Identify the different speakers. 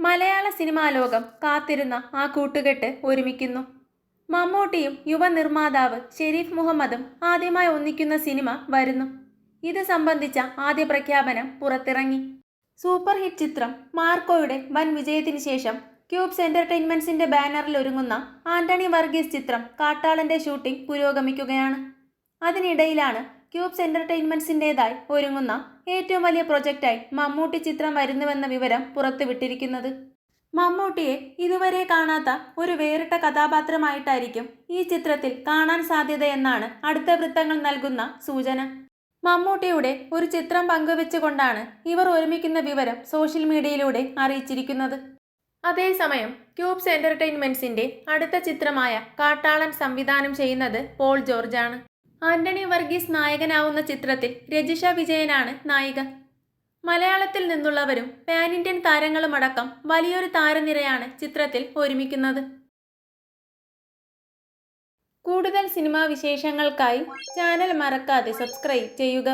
Speaker 1: മലയാള cinema ലോകം കാത്തിരുന്ന ആ കൂട്ടുകെട്ട് ഒരുമിക്കുന്നു. മമ്മൂട്ടിയും യുവ നിർമ്മാതാവ് ഷെരീഫ് മുഹമ്മദും ആദ്യമായി ഒന്നിക്കുന്ന സിനിമ വരുന്നു. ഇത് സംബന്ധിച്ച ആദ്യ പ്രഖ്യാപനം പുറത്തിറങ്ങി. സൂപ്പർ ഹിറ്റ് ചിത്രം മാർക്കോയുടെ വൻ വിജയത്തിന് ശേഷം ക്യൂബ്സ് എന്റർടൈൻമെന്റ്സിന്റെ ബാനറിൽ ഒരുങ്ങുന്ന ആന്റണി വർഗീസ് ചിത്രം കാട്ടാളന്റെ ഷൂട്ടിംഗ് പുരോഗമിക്കുകയാണ്. അതിനിടയിലാണ് ക്യൂബ്സ് എന്റർടൈൻമെന്റ്സിന്റേതായി ഒരുങ്ങുന്ന ഏറ്റവും വലിയ പ്രൊജക്റ്റായി മമ്മൂട്ടി ചിത്രം വരുന്നുവെന്ന വിവരം പുറത്തുവിട്ടിരിക്കുന്നത്. മമ്മൂട്ടിയെ ഇതുവരെ കാണാത്ത ഒരു വേറിട്ട കഥാപാത്രമായിട്ടായിരിക്കും ഈ ചിത്രത്തിൽ കാണാൻ സാധ്യതയെന്നാണ് അടുത്ത വൃത്തങ്ങൾ നൽകുന്ന സൂചന. മമ്മൂട്ടിയുടെ ഒരു ചിത്രം പങ്കുവെച്ചുകൊണ്ടാണ് ഇവർ ഒരുമിക്കുന്ന വിവരം സോഷ്യൽ മീഡിയയിലൂടെ അറിയിച്ചിരിക്കുന്നത്. അതേസമയം ക്യൂബ്സ് എന്റർടൈൻമെന്റ്സിന്റെ അടുത്ത ചിത്രമായ കാട്ടാളൻ സംവിധാനം ചെയ്യുന്നത് പോൾ ജോർജാണ്. ആന്റണി വർഗീസ് നായകനാവുന്ന ചിത്രത്തിൽ രജിഷ വിജയനാണ് നായിക. മലയാളത്തിൽ നിന്നുള്ളവരും പാൻ ഇന്ത്യൻ താരങ്ങളുമടക്കം വലിയൊരു താരനിരയാണ് ചിത്രത്തിൽ ഒരുമിക്കുന്നത്. കൂടുതൽ സിനിമാ വിശേഷങ്ങൾക്കായി ചാനൽ മറക്കാതെ സബ്സ്ക്രൈബ് ചെയ്യുക.